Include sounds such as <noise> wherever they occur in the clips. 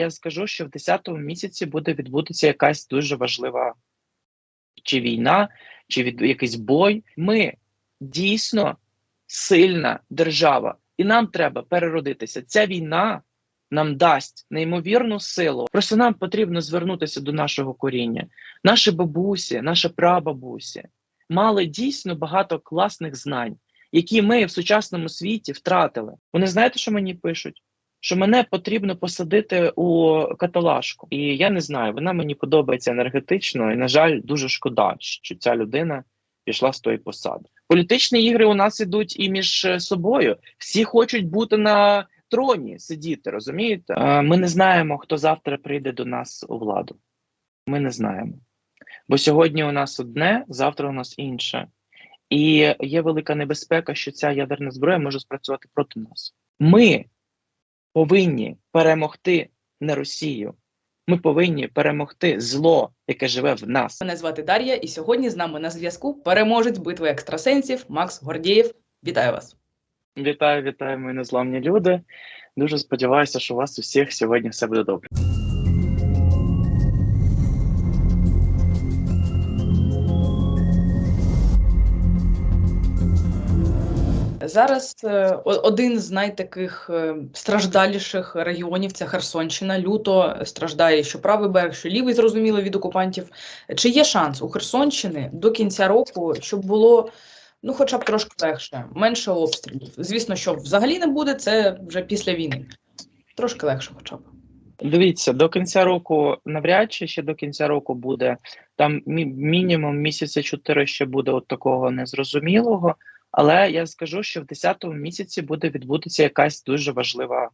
Я скажу, що в 10-му місяці буде відбутися якась дуже важлива чи війна, чи від якийсь бой. Ми дійсно сильна держава, і нам треба переродитися. Ця війна нам дасть неймовірну силу. Просто нам потрібно звернутися до нашого коріння. Наші бабусі, наші прабабусі мали дійсно багато класних знань, які ми в сучасному світі втратили. Вони знаєте, що мені пишуть? Що мене потрібно посадити у каталажку, і я не знаю, вона мені подобається енергетично, і на жаль, дуже шкода, що ця людина пішла з тої посади. Політичні ігри у нас ідуть і між е, собою. Всі хочуть бути на троні, сидіти. Розумієте? Ми не знаємо, хто завтра прийде до нас у владу. Ми не знаємо. Бо сьогодні у нас одне, завтра у нас інше. І є велика небезпека, що ця ядерна зброя може спрацювати проти нас. Ми повинні перемогти не Росію. Ми повинні перемогти зло, яке живе в нас. Мене звати Дар'я, і сьогодні з нами на зв'язку переможець битви екстрасенсів Макс Гордієв. Вітаю вас! Вітаю, вітаю, мої незламні люди. Дуже сподіваюся, що у вас усіх сьогодні все буде добре. Зараз е, один з найтаких е, страждаліших регіонів це Херсонщина. Люто страждає що правий берег, що лівий, зрозуміло, від окупантів. Чи є шанс у Херсонщини до кінця року, щоб було ну, хоча б трошки легше, менше обстрілів? Звісно, що взагалі не буде, це вже після війни. Трошки легше, хоча б. Дивіться, до кінця року навряд чи ще до кінця року буде там мі- мінімум місяця чотири ще буде от такого незрозумілого. Але я скажу, що в 10-му місяці буде відбутися якась дуже важлива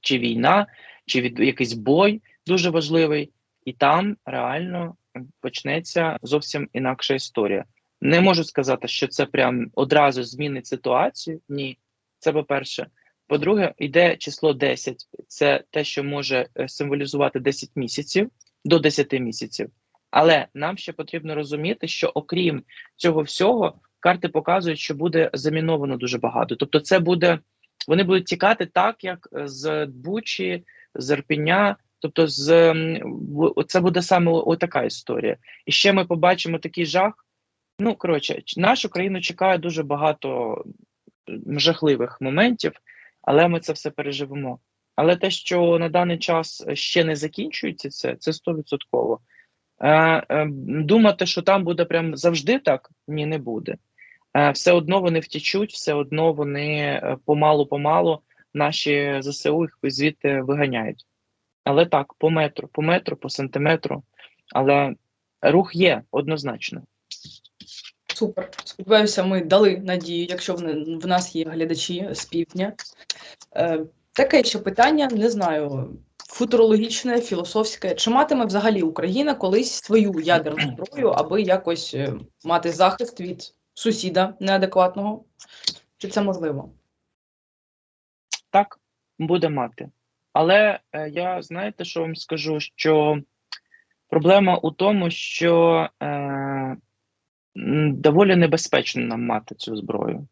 чи війна, чи від якийсь бой дуже важливий, і там реально почнеться зовсім інакша історія. Не можу сказати, що це прям одразу змінить ситуацію. Ні, це по-перше. По-друге, йде число 10. Це те, що може е, символізувати 10 місяців до 10 місяців. Але нам ще потрібно розуміти, що окрім цього всього, карти показують, що буде заміновано дуже багато. Тобто, це буде вони будуть тікати так, як з Бучі, з Ірпіня. Тобто, з це буде саме отака історія. І ще ми побачимо такий жах. Ну коротше, нашу країну чекає дуже багато жахливих моментів, але ми це все переживемо. Але те, що на даний час ще не закінчується, це це стовідсотково. Е, е, думати, що там буде прям завжди так, ні, не буде. Е, все одно вони втічуть, все одно вони е, помалу-помалу наші ЗСУ їх звідти виганяють. Але так, по метру, по метру, по сантиметру. Але рух є однозначно. Супер. Сподіваюся, ми дали надію, якщо в, нас є глядачі з півдня. Е, таке ще питання, не знаю, футурологічне, філософське. Чи матиме взагалі Україна колись свою ядерну зброю, аби якось е, мати захист від сусіда неадекватного? Чи це можливо? Так, буде мати. Але е, я знаєте, що вам скажу, що проблема у тому, що е, доволі небезпечно нам мати цю зброю.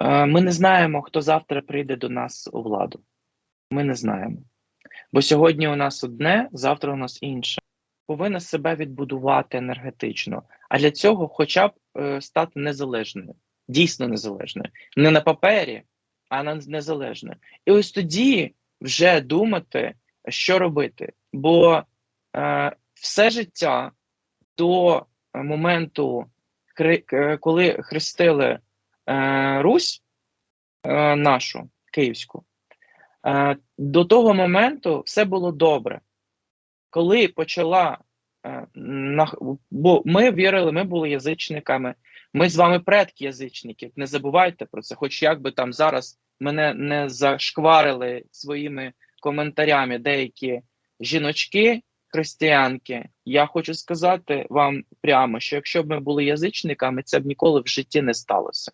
Е, ми не знаємо, хто завтра прийде до нас у владу. Ми не знаємо. Бо сьогодні у нас одне, завтра у нас інше. Повинна себе відбудувати енергетично. А для цього хоча б е, стати незалежною, дійсно незалежною. Не на папері, а на незалежною. І ось тоді вже думати, що робити. Бо е, все життя до моменту, е, коли хрестили е, Русь е, нашу київську, е, до того моменту все було добре. Коли почала бо ми вірили, ми були язичниками. Ми з вами предки язичників. Не забувайте про це, хоч як би там зараз мене не зашкварили своїми коментарями деякі жіночки, християнки. Я хочу сказати вам прямо, що якщо б ми були язичниками, це б ніколи в житті не сталося.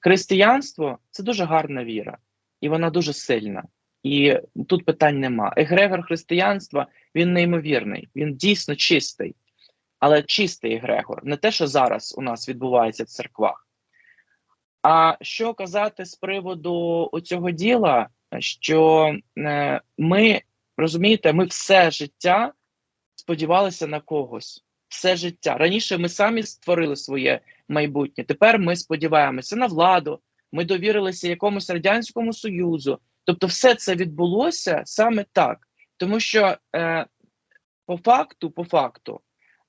Християнство це дуже гарна віра, і вона дуже сильна. І тут питань нема. Егрегор християнства він неймовірний, він дійсно чистий, але чистий егрегор, не те, що зараз у нас відбувається в церквах. А що казати з приводу цього діла? що е, ми розумієте, ми все життя сподівалися на когось. Все життя. Раніше ми самі створили своє майбутнє. Тепер ми сподіваємося на владу. Ми довірилися якомусь радянському союзу. Тобто, все це відбулося саме так, тому що е, по факту, по факту,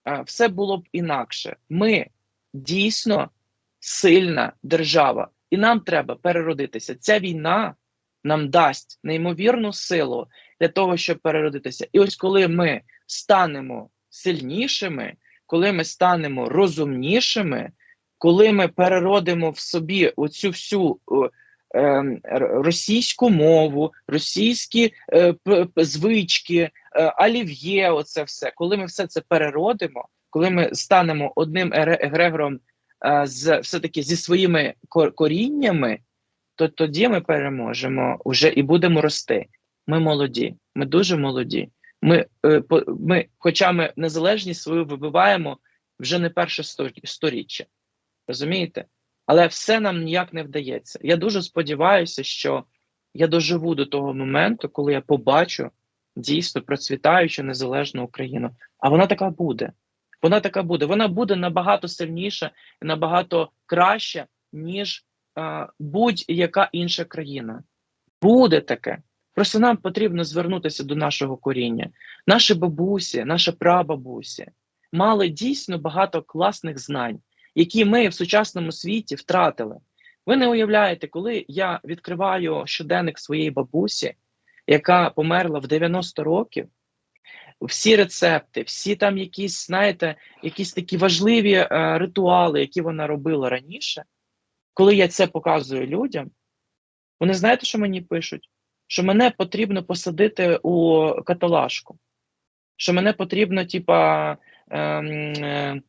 е, все було б інакше. Ми дійсно сильна держава, і нам треба переродитися. Ця війна нам дасть неймовірну силу для того, щоб переродитися. І ось коли ми станемо сильнішими, коли ми станемо розумнішими, коли ми переродимо в собі оцю всю е, російську мову, російські е, звички, е, олів'є, оце все, коли ми все це переродимо, коли ми станемо одним егрегором е, з все-таки зі своїми коріннями, то тоді ми переможемо уже і будемо рости. Ми молоді, ми дуже молоді. Ми, ми, хоча ми незалежність свою вибиваємо вже не перше сторіччя. Розумієте? Але все нам ніяк не вдається. Я дуже сподіваюся, що я доживу до того моменту, коли я побачу дійсно процвітаючу незалежну Україну. А вона така буде. Вона така буде. Вона буде набагато сильніша і набагато краща, ніж е, будь-яка інша країна. Буде таке. Просто нам потрібно звернутися до нашого коріння. Наші бабусі, наші прабабусі мали дійсно багато класних знань, які ми в сучасному світі втратили. Ви не уявляєте, коли я відкриваю щоденник своєї бабусі, яка померла в 90 років, всі рецепти, всі там якісь, знаєте, якісь такі важливі е, ритуали, які вона робила раніше, коли я це показую людям, вони знаєте, що мені пишуть? Що мене потрібно посадити у каталажку, що мене потрібно, типа, ем, е,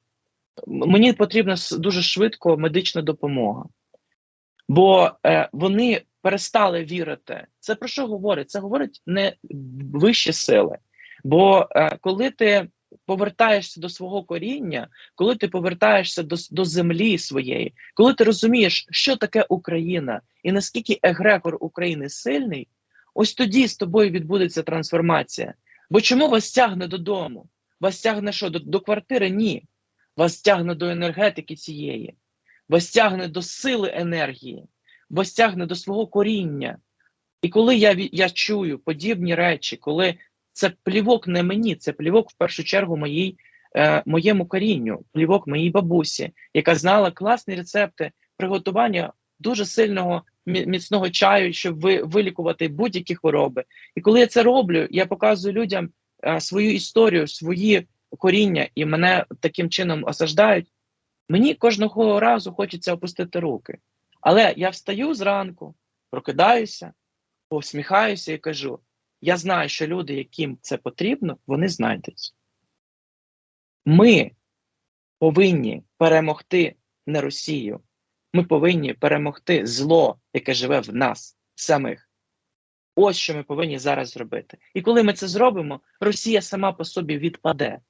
мені потрібна дуже швидко медична допомога. Бо е, вони перестали вірити. Це про що говорить? Це говорить не вищі сили. Бо е, коли ти повертаєшся до свого коріння, коли ти повертаєшся до, до землі своєї, коли ти розумієш, що таке Україна і наскільки егрегор України сильний, ось тоді з тобою відбудеться трансформація. Бо чому вас тягне додому? Вас тягне що? До, до квартири? Ні. Вас тягне до енергетики цієї, вас тягне до сили енергії, вас тягне до свого коріння. І коли я, я чую подібні речі, коли це плівок не мені, це плівок в першу чергу моїй, е, моєму корінню, плівок моїй бабусі, яка знала класні рецепти приготування дуже сильного міцного чаю, щоб ви, вилікувати будь-які хвороби. І коли я це роблю, я показую людям е, свою історію, свої коріння, і мене таким чином осаждають. Мені кожного разу хочеться опустити руки. Але я встаю зранку, прокидаюся, посміхаюся і кажу: я знаю, що люди, яким це потрібно, вони знайдуться. Ми повинні перемогти не Росію. Ми повинні перемогти зло, яке живе в нас самих. Ось що ми повинні зараз зробити. І коли ми це зробимо, Росія сама по собі відпаде.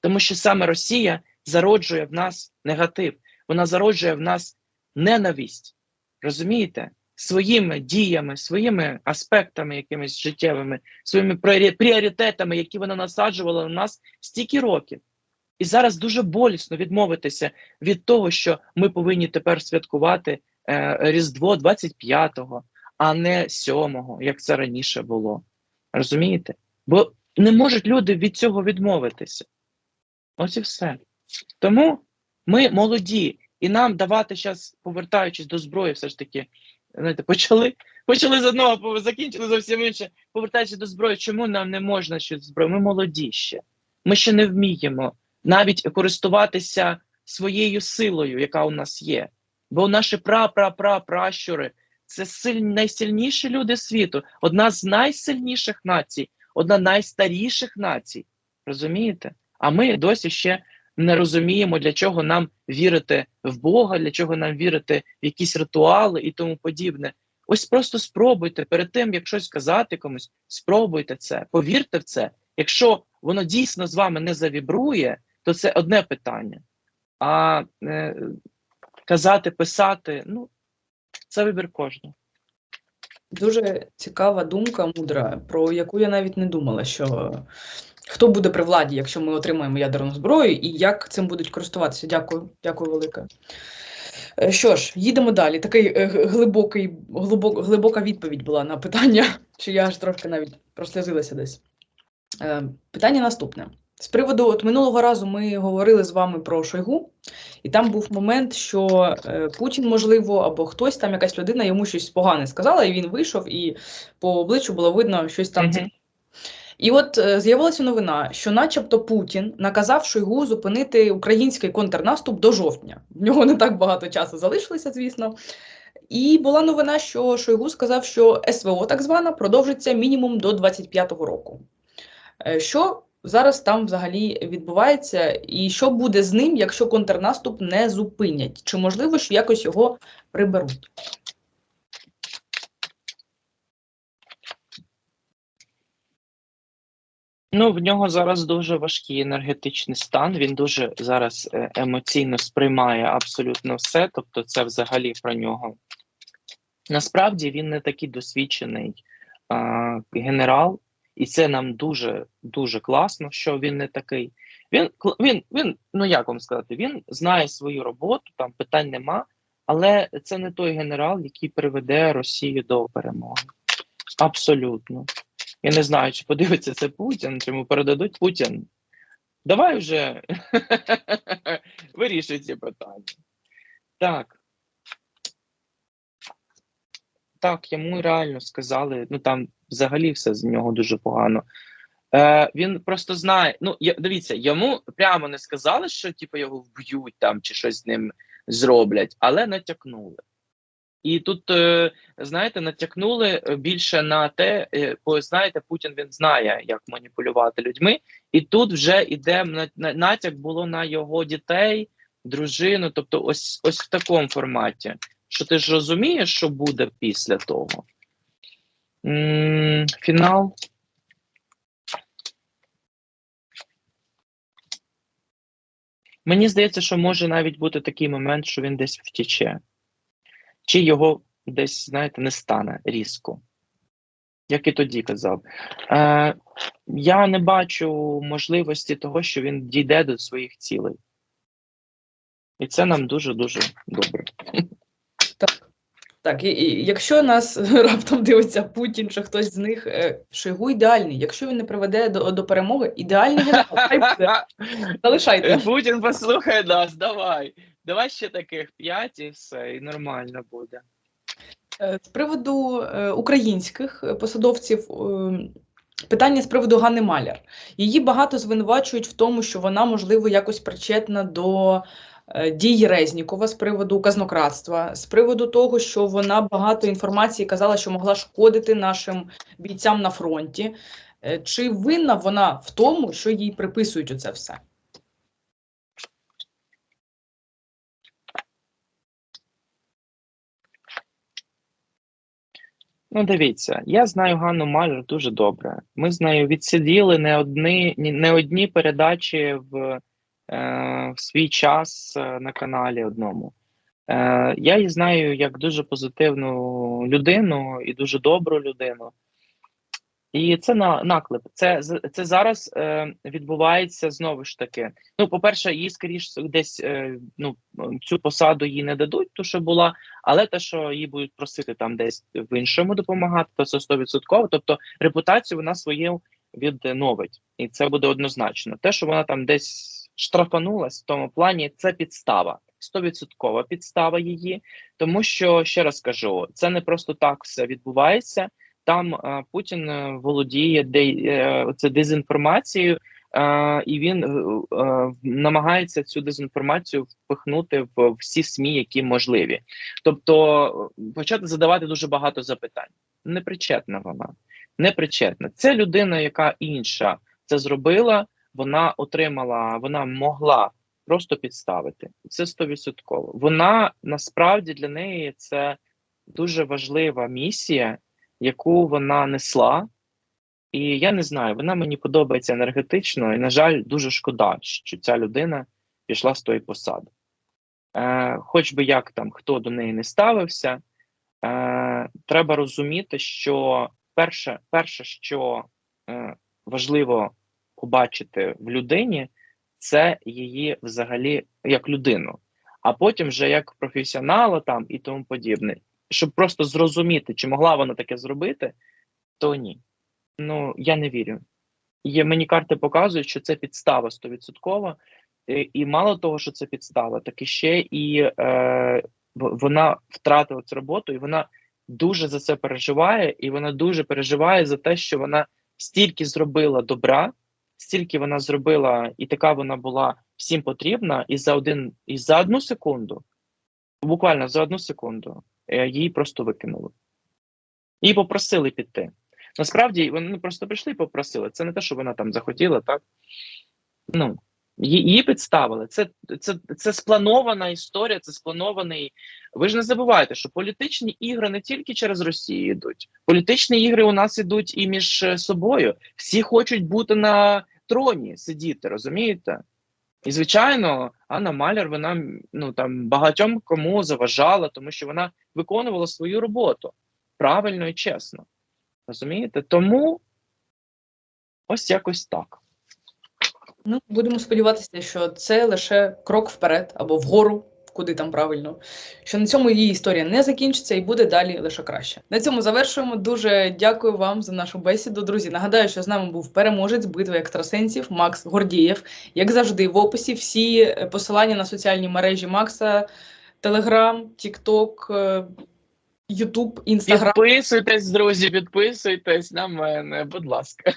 Тому що саме Росія зароджує в нас негатив, вона зароджує в нас ненависть. Розумієте? Своїми діями, своїми аспектами, якимись життєвими, своїми пріоритетами, які вона насаджувала на нас стільки років. І зараз дуже болісно відмовитися від того, що ми повинні тепер святкувати е, Різдво 25-го, а не 7-го, як це раніше було. Розумієте? Бо не можуть люди від цього відмовитися. Ось і все. Тому ми молоді, і нам давати зараз, повертаючись до зброї, все ж таки, знаєте, почали, почали з одного, закінчили зовсім інше. Повертаючись до зброї, чому нам не можна щось зброї? Ми молоді ще. Ми ще не вміємо навіть користуватися своєю силою, яка у нас є. Бо наші пра-пра-пра-пращури це силь... найсильніші люди світу, одна з найсильніших націй, одна з найстаріших націй. Розумієте? А ми досі ще не розуміємо, для чого нам вірити в Бога, для чого нам вірити в якісь ритуали і тому подібне. Ось просто спробуйте перед тим, як щось казати комусь, спробуйте це, повірте в це. Якщо воно дійсно з вами не завібрує, то це одне питання. А е, казати, писати, ну, це вибір кожного. Дуже цікава думка, мудра, про яку я навіть не думала, що хто буде при владі, якщо ми отримаємо ядерну зброю, і як цим будуть користуватися. Дякую, дякую велике. Е, Що ж, їдемо далі. Такий е, глибокий, глибок, глибока відповідь була на питання, <laughs> чи я аж трошки навіть прослязилася десь. Е, Питання наступне. З приводу от минулого разу ми говорили з вами про Шойгу, і там був момент, що Путін, можливо, або хтось там, якась людина йому щось погане сказала, і він вийшов, і по обличчю було видно щось там. Мгм. цікаве. І от е, з'явилася новина, що, начебто, Путін наказав Шойгу зупинити український контрнаступ до жовтня. В нього не так багато часу залишилося, звісно. І була новина, що Шойгу сказав, що СВО так звана продовжиться мінімум до 25-го року. Е, Що зараз там взагалі відбувається, і що буде з ним, якщо контрнаступ не зупинять? Чи можливо, що якось його приберуть? Ну, в нього зараз дуже важкий енергетичний стан. Він дуже зараз е, емоційно сприймає абсолютно все. Тобто, це взагалі про нього. Насправді він не такий досвідчений а, генерал, і це нам дуже дуже класно, що він не такий. Він він, він, ну як вам сказати, він знає свою роботу, там питань нема, але це не той генерал, який приведе Росію до перемоги. Абсолютно. Я не знаю, чи подивиться це Путін, чи йому передадуть Путін. Давай вже <laughs> вирішуй ці питання. Так. Так, йому реально сказали, ну там взагалі все з нього дуже погано. Е, він просто знає. Ну, я, дивіться, йому прямо не сказали, що типу, його вб'ють там чи щось з ним зроблять, але натякнули. І тут, е, знаєте, натякнули е, більше на те, е, бо знаєте, Путін він знає, як маніпулювати людьми, і тут вже на- натяк було на його дітей, дружину. Тобто, ось ось в такому форматі. Що ти ж розумієш, що буде після того? Фінал. Мені здається, що може навіть бути такий момент, що він десь втіче, чи його десь, знаєте, не стане різко. Як і тоді казав. Е, я не бачу можливості того, що він дійде до своїх цілей. І це нам дуже-дуже добре. Так. І, і якщо нас <laughs> раптом дивиться Путін чи хтось з них, е, Шойгу ідеальний. Якщо він не приведе до, до перемоги, ідеальний генерал. <laughs> Залишайте. Путін послухай нас, давай. Давай ще таких п'ять і все, і нормально буде. Е, З приводу е, українських е, посадовців, е, питання з приводу Ганни Маляр. Її багато звинувачують в тому, що вона, можливо, якось причетна до е, дій Резнікова з приводу казнократства, з приводу того, що вона багато інформації казала, що могла шкодити нашим бійцям на фронті. Е, Чи винна вона в тому, що їй приписують оце все? Ну, дивіться, я знаю Ганну Маляр дуже добре. Ми з нею відсиділи не одні, не одні передачі в, е, в свій час е, на каналі одному. Е, я її знаю як дуже позитивну людину і дуже добру людину. І це на наклеп. Це це зараз е, відбувається знову ж таки. Ну, по-перше, їй скоріш десь е, ну цю посаду їй не дадуть, ту що була, але те, що її будуть просити там десь в іншому допомагати, то це 100%. Тобто репутацію вона свою відновить, і це буде однозначно. Те, що вона там десь штрафанулась в тому плані, це підстава. 100% підстава її, тому що ще раз кажу, це не просто так все відбувається. Там е, Путін е, володіє де е, це дезінформацією, е, і він е, е, намагається цю дезінформацію впихнути в всі СМІ, які можливі. Тобто почати задавати дуже багато запитань. Непричетна вона, непричетна. Це людина, яка інша це зробила. Вона отримала, вона могла просто підставити. Це стовідсотково. Вона насправді для неї це дуже важлива місія яку вона несла. І я не знаю, вона мені подобається енергетично, і, на жаль, дуже шкода, що ця людина пішла з тої посади. Е, Хоч би як там хто до неї не ставився, е, треба розуміти, що перше, перше, що е, важливо побачити в людині, це її взагалі як людину, а потім вже як професіонала там і тому подібне. Щоб просто зрозуміти, чи могла вона таке зробити, то ні. Ну я не вірю. Є мені карти показують, що це підстава стовідсоткова, і, і мало того, що це підстава, так і ще і е, вона втратила цю роботу, і вона дуже за це переживає, і вона дуже переживає за те, що вона стільки зробила добра, стільки вона зробила, і така вона була всім потрібна, і за один, і за одну секунду, буквально за одну секунду, е, її просто викинули. Її попросили піти. Насправді вони просто прийшли і попросили. Це не те, що вона там захотіла, так? Ну, її підставили. Це, це, це спланована історія, це спланований. Ви ж не забувайте, що політичні ігри не тільки через Росію йдуть. Політичні ігри у нас ідуть і між е, собою. Всі хочуть бути на троні, сидіти, розумієте? І, звичайно, Анна Маляр, вона ну там багатьом кому заважала, тому що вона виконувала свою роботу правильно і чесно. Розумієте? Тому ось якось так. Ну, будемо сподіватися, що це лише крок вперед або вгору, куди там правильно. Що на цьому її історія не закінчиться і буде далі лише краще. На цьому завершуємо. Дуже дякую вам за нашу бесіду. Друзі, нагадаю, що з нами був переможець битви екстрасенсів Макс Гордієв. Як завжди, в описі всі е, посилання на соціальні мережі Макса, Телеграм, Тікток, Ютуб, Інстаграм. Підписуйтесь, друзі, підписуйтесь на мене, будь ласка.